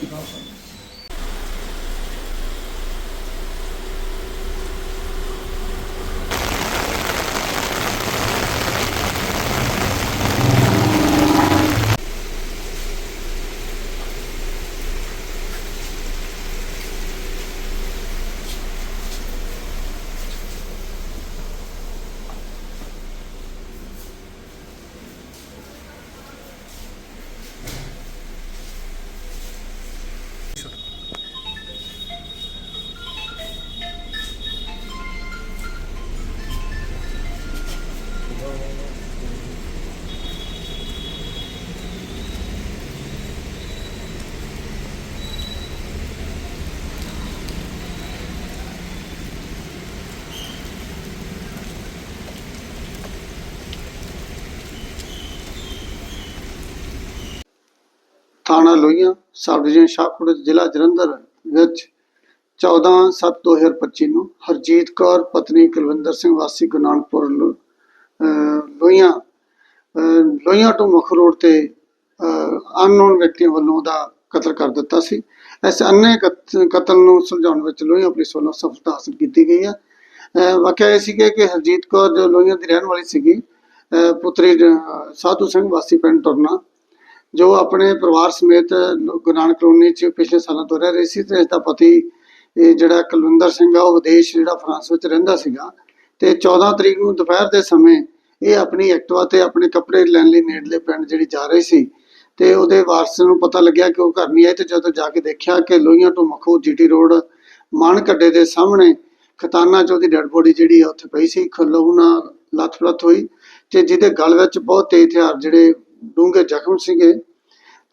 Legal, ਥਾਣਾ Lohian sub division Shahkot, ਜ਼ਿਲ੍ਹਾ ਜਲੰਧਰ ਵਿੱਚ 14/7/2025 ਨੂੰ ਹਰਜੀਤ ਕੌਰ, ਪਤਨੀ ਕੁਲਵਿੰਦਰ ਸਿੰਘ, ਵਾਸੀ ਗੁਰੂ ਨਾਨਕਪੁਰ ਲੋਹੀਆਂ, ਅਹ ਲੋਹੀਆਂ ਤੋਂ ਮੁੱਖ ਰੋਡ ਤੇ ਅਨਨੋਨ ਵਿਅਕਤੀਆਂ ਵੱਲੋਂ ਉਹਦਾ ਕਤਲ ਕਰ ਦਿੱਤਾ ਸੀ। ਇਸ ਅੰਨੇ ਕਤ- ਕਤਲ ਨੂੰ ਸੁਲਝਾਉਣ ਵਿੱਚ ਲੋਹੀਆਂ ਪੁਲਿਸ ਵੱਲੋਂ ਸਫਲਤਾ ਹਾਸਲ ਕੀਤੀ ਗਈ ਹੈ। ਵਾਕਿਆ ਇਹ ਸੀਗਾ ਕਿ ਹਰਜੀਤ ਕੌਰ ਜੋ ਲੋਹੀਆਂ ਦੀ ਰਹਿਣ ਵਾਲੀ ਸੀਗੀ, ਅਹ ਪੁੱਤਰੀ ਸਾਧੂ ਸਿੰਘ ਵਾਸੀ ਪਿੰਡ ਟੁਰਨਾ ਜੋ ਆਪਣੇ ਪਰਿਵਾਰ ਸਮੇਤ ਲੋ- ਗੁਰੂ ਨਾਨਕ ਕਲੋਨੀ ਚ ਪਿਛਲੇ ਸਾਲਾਂ ਤੋਂ ਰਹਿ ਰਹੀ ਸੀ ਤੇ ਇਸ ਦਾ ਪਤੀ, ਇਹ ਜਿਹੜਾ ਕੁਲਵਿੰਦਰ ਸਿੰਘ ਆ, ਉਹ ਵਿਦੇਸ਼ ਜਿਹੜਾ ਫਰਾਂਸ ਵਿੱਚ ਰਹਿੰਦਾ ਸੀਗਾ ਤੇ 14 ਤਰੀਕ ਨੂੰ ਦੁਪਹਿਰ ਦੇ ਸਮੇਂ ਇਹ ਆਪਣੀ ਐਕਟਿਵਾ ਤੇ ਆਪਣੇ ਕੱਪੜੇ ਲੈਣ ਲਈ ਨੇੜਲੇ ਪਿੰਡ ਜਿਹੜੀ ਜਾ ਰਹੀ ਸੀ ਤੇ ਉਹਦੇ ਵਾਰਸ ਨੂੰ ਪਤਾ ਲੱਗਿਆ ਕਿ ਉਹ ਘਰ ਨਹੀਂ ਆਏ ਤੇ ਜਦੋਂ ਜਾ ਕੇ ਦੇਖਿਆ ਕਿ ਲੋਹੀਆਂ ਤੋਂ ਮਖੂ ਜੀਟੀ ਰੋਡ ਮਾਨ ਕੱਡੇ ਦੇ ਸਾਹਮਣੇ ਖਤਾਨਾ ਚ ਉਹਦੀ ਡੈੱਡ ਬੋਡੀ ਜਿਹੜੀ ਆ ਉੱਥੇ ਪਈ ਸੀ, ਖਲਹੂ ਨਾਲ ਲੱਥ-ਲੱਥ ਹੋਈ ਤੇ ਜਿਹਦੇ ਗਲ ਵਿੱਚ ਬਹੁਤ ਤੇਜ਼ ਹਥਿਆਰ ਜਿਹੜੇ ਡੂੰਘੇ ਜ਼ਖਮ ਸੀਗੇ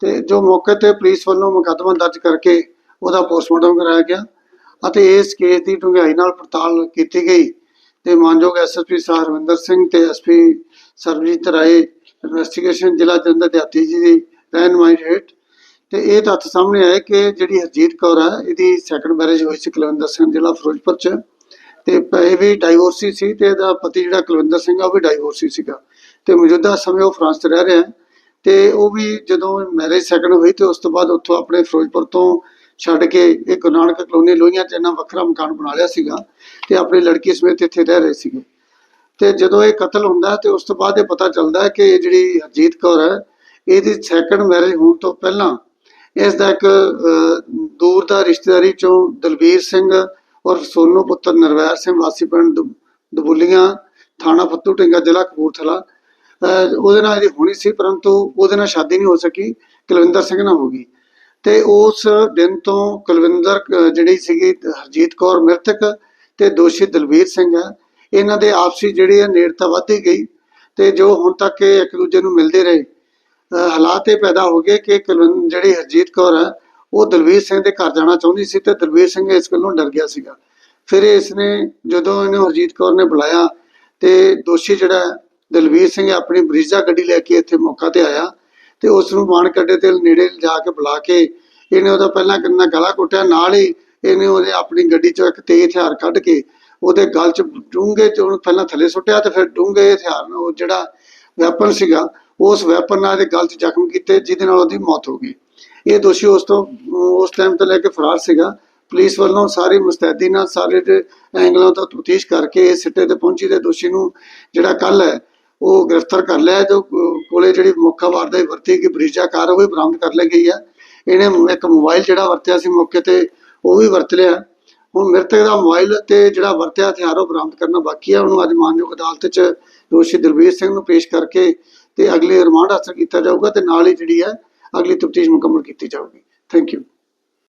ਤੇ ਜੋ ਮੌਕੇ ਤੇ ਪੁਲਿਸ ਵੱਲੋਂ ਮੁਕੱਦਮਾ ਦਰਜ ਕਰਕੇ ਉਹਦਾ ਪੋਸਟਮਾਰਟਮ ਕਰਾਇਆ ਗਿਆ ਅਤੇ ਇਸ ਕੇਸ ਦੀ ਡੂੰਘਾਈ ਨਾਲ ਪੜਤਾਲ ਕੀਤੀ ਗਈ ਤੇ ਮਾਨਯੋਗ ਐਸਐਸਪੀ ਸਾਹਿਬ ਸਿੰਘ ਤੇ ਐਸਪੀ ਸਰਬਜੀਤ ਰਾਏ ਇਨਵੈਸਟੀਗੇਸ਼ਨ ਜ਼ਿਲ੍ਹਾ ਜਲੰਧਰ ਦੇ ਹਾਤੀ ਜੀ ਦੀ ਰਹਿਨਮਾਈ ਹੇਠ ਤੇ ਇਹ ਤੱਥ ਸਾਹਮਣੇ ਆਏ ਕਿ ਜਿਹੜੀ ਹਰਜੀਤ ਕੌਰ ਹੈ ਇਹਦੀ ਸੈਕੰਡ ਮੈਰਿਜ ਹੋਈ ਸੀ ਕੁਲਵਿੰਦਰ ਸਿੰਘ ਜ਼ਿਲ੍ਹਾ ਫਿਰੋਜ਼ਪੁਰ ਚ ਤੇ ਇਹ ਵੀ ਡਾਈਵੋਰਸੀ ਸੀ ਤੇ ਇਹਦਾ ਪਤੀ ਜਿਹੜਾ ਕੁਲਵਿੰਦਰ ਸਿੰਘ ਆ, ਉਹ ਵੀ ਡਾਈਵੋਰਸੀ ਸੀਗਾ ਤੇ ਮੌਜੂਦਾ ਸਮੇਂ ਉਹ ਫਰਾਂਸ 'ਚ ਰਹਿ ਰਿਹਾ ਹੈ। ਤੇ ਉਹ ਵੀ ਜਦੋਂ ਮੈਰਿਜ ਸੈਕੰਡ ਹੋਈ ਤੇ ਉਸ ਤੋਂ ਬਾਅਦ ਉੱਥੋਂ ਆਪਣੇ ਫਿਰੋਜ਼ਪੁਰ ਤੋਂ ਛੱਡ ਕੇ ਇਹ ਗੁਰੂ ਨਾਨਕ ਕਲੋਨੀ ਲੋਹੀਆਂ 'ਚ ਇਹਨਾਂ ਵੱਖਰਾ ਮਕਾਨ ਬਣਾ ਲਿਆ ਸੀਗਾ ਤੇ ਆਪਣੀ ਲੜਕੀ ਸਮੇਤ ਇੱਥੇ ਰਹਿ ਰਹੇ ਸੀਗੇ। ਤੇ ਜਦੋਂ ਇਹ ਕਤਲ ਹੁੰਦਾ ਤੇ ਉਸ ਤੋਂ ਬਾਅਦ ਇਹ ਪਤਾ ਚੱਲਦਾ ਕਿ ਇਹ ਜਿਹੜੀ ਹਰਜੀਤ ਕੌਰ ਹੈ, ਇਹਦੀ ਸੈਕੰਡ ਮੈਰਿਜ ਹੋਣ ਤੋਂ ਪਹਿਲਾਂ ਇਸ ਦਾ ਇੱਕ ਦੂਰ ਦਾ ਰਿਸ਼ਤੇਦਾਰੀ ਚੋਂ ਦਲਬੀਰ ਸਿੰਘ ਔਰ ਸੋਨੂ ਪੁੱਤਰ ਨਰਵੈਰ ਸਿੰਘ ਵਾਸੀ ਪਿੰਡ ਦਬ- ਦਬੁੱਲੀਆਂ, ਥਾਣਾ ਫੱਤੂ, ਢਿੰਗਾ ਜ਼ਿਲ੍ਹਾ ਕਪੂਰਥਲਾ ਉਹਦੇ ਨਾਲ ਇਹਦੀ ਹੋਣੀ ਸੀ, ਪਰੰਤੂ ਉਹਦੇ ਨਾਲ ਸ਼ਾਦੀ ਨਹੀਂ ਹੋ ਸਕੀ, ਕੁਲਵਿੰਦਰ ਸਿੰਘ ਨਾਲ ਹੋ ਗਈ। ਤੇ ਉਸ ਦਿਨ ਤੋਂ ਕੁਲਵਿੰਦਰ ਜਿਹੜੀ ਸੀਗੀ ਹਰਜੀਤ ਕੌਰ ਮ੍ਰਿਤਕ ਤੇ ਦੋਸ਼ੀ ਦਲਬੀਰ ਸਿੰਘ ਹੈ ਇਹਨਾਂ ਦੇ ਆਪਸੀ ਜਿਹੜੀ ਹੈ ਨੇੜਤਾ ਵੱਧਦੀ ਗਈ ਤੇ ਜੋ ਹੁਣ ਤੱਕ ਇਹ ਇੱਕ ਦੂਜੇ ਨੂੰ ਮਿਲਦੇ ਰਹੇ ਹਾਲਾਤ ਇਹ ਪੈਦਾ ਹੋ ਗਏ ਕਿ ਕੁਲਵਿੰ- ਜਿਹੜੀ ਹਰਜੀਤ ਕੌਰ ਹੈ ਉਹ ਦਲਵੀਰ ਸਿੰਘ ਦੇ ਘਰ ਜਾਣਾ ਚਾਹੁੰਦੀ ਸੀ ਤੇ ਦਲਵੀਰ ਸਿੰਘ ਇਸ ਗੱਲੋਂ ਡਰ ਗਿਆ ਸੀਗਾ। ਫਿਰ ਇਸ ਨੇ ਜਦੋਂ ਇਹਨੂੰ ਹਰਜੀਤ ਕੌਰ ਨੇ ਬੁਲਾਇਆ ਤੇ ਦੋਸ਼ੀ ਜਿਹੜਾ ਦਲਵੀਰ ਸਿੰਘ ਆਪਣੀ ਬਰੀਜ਼ਾ ਗੱਡੀ ਲੈ ਕੇ ਇੱਥੇ ਮੌਕਾ ਤੇ ਆਇਆ ਤੇ ਉਸ ਨੂੰ ਮਾਨ ਕੱਡੇ ਤੇ ਨੇੜੇ ਜਾ ਕੇ ਬੁਲਾ ਕੇ ਇਹਨੇ ਉਹਦਾ ਪਹਿਲਾਂ ਕਿੰਨਾ ਗਲਾ ਘੁੱਟਿਆ, ਨਾਲ ਹੀ ਇਹਨੇ ਉਹਦੇ ਆਪਣੀ ਗੱਡੀ ਚੋਂ ਇੱਕ ਤੇਜ਼ ਹਥਿਆਰ ਕੱਢ ਕੇ ਉਹਦੇ ਗਲ 'ਚ ਡੂੰਘੇ 'ਚ ਉਹਨੂੰ ਪਹਿਲਾਂ ਥੱਲੇ ਸੁੱਟਿਆ ਤੇ ਫਿਰ ਡੂੰਘੇ ਹਥਿਆਰ ਨਾਲ ਉਹ ਜਿਹੜਾ ਵੈਪਨ ਸੀਗਾ, ਉਸ ਵੈਪਨ ਨਾਲ ਇਹਦੇ ਗਲ 'ਚ ਜ਼ਖਮ ਕੀਤੇ, ਜਿਹਦੇ ਨਾਲ ਉਹਦੀ ਮੌਤ ਹੋ ਗਈ। ਇਹ ਦੋਸ਼ੀ ਉਸ ਤੋਂ, ਉਸ ਟਾਈਮ ਤੋਂ ਲੈ ਕੇ ਫਰਾਰ ਸੀਗਾ। ਪੁਲਿਸ ਵੱਲੋਂ ਸਾਰੀ ਮੁਸਤੈਦੀ ਨਾਲ, ਸਾਰੇ ਦੇ ਐਂਗਲਾਂ ਤੋਂ ਤਫਤੀਸ਼ ਕਰਕੇ ਇਸ ਸਿੱਟੇ ਤੇ ਪਹੁੰਚੀ ਤੇ ਦੋਸ਼ੀ ਨੂੰ ਜਿਹੜਾ ਕੱਲ ਹੈ ਉਹ ਗ੍ਰਿਫਤਾਰ ਕਰ ਲਿਆ ਜੋ ਕੋਲੇ ਜਿਹੜੀ ਮੁੱਖ ਵਾਰਦਾਤ ਵਰਤੀ ਕਿ ਬ੍ਰਿਜਾ ਕਾਰ ਉਹ ਵੀ ਬਰਾਮਦ ਕਰ ਲਈ ਗਈ ਹੈ। ਇਹਨੇ ਇੱਕ ਮੋਬਾਈਲ ਜਿਹੜਾ ਵਰਤਿਆ ਸੀ ਮੌਕੇ ਤੇ, ਉਹ ਵੀ ਵਰਤ ਲਿਆ। ਹੁਣ ਮ੍ਰਿਤਕ ਦਾ ਮੋਬਾਈਲ ਤੇ ਜਿਹੜਾ ਵਰਤਿਆ, ਹਥਿਆਰ ਉਹ ਬਰਾਮਦ ਕਰਨਾ ਬਾਕੀ ਹੈ। ਉਹਨੂੰ ਅੱਜ ਮਾਨਯੋਗ ਅਦਾਲਤ 'ਚ ਦੋਸ਼ੀ ਦਲਬੀਰ ਸਿੰਘ ਨੂੰ ਪੇਸ਼ ਕਰਕੇ ਤੇ ਅਗਲੇ ਰਿਮਾਂਡ ਹਾਸਲ ਕੀਤਾ ਜਾਊਗਾ ਤੇ ਨਾਲ ਹੀ ਜਿਹੜੀ ਹੈ, ਅਗਲੀ ਤਫਤੀਸ਼ ਮੁਕੰਮਲ ਕੀਤੀ ਜਾਊਗੀ। Thank you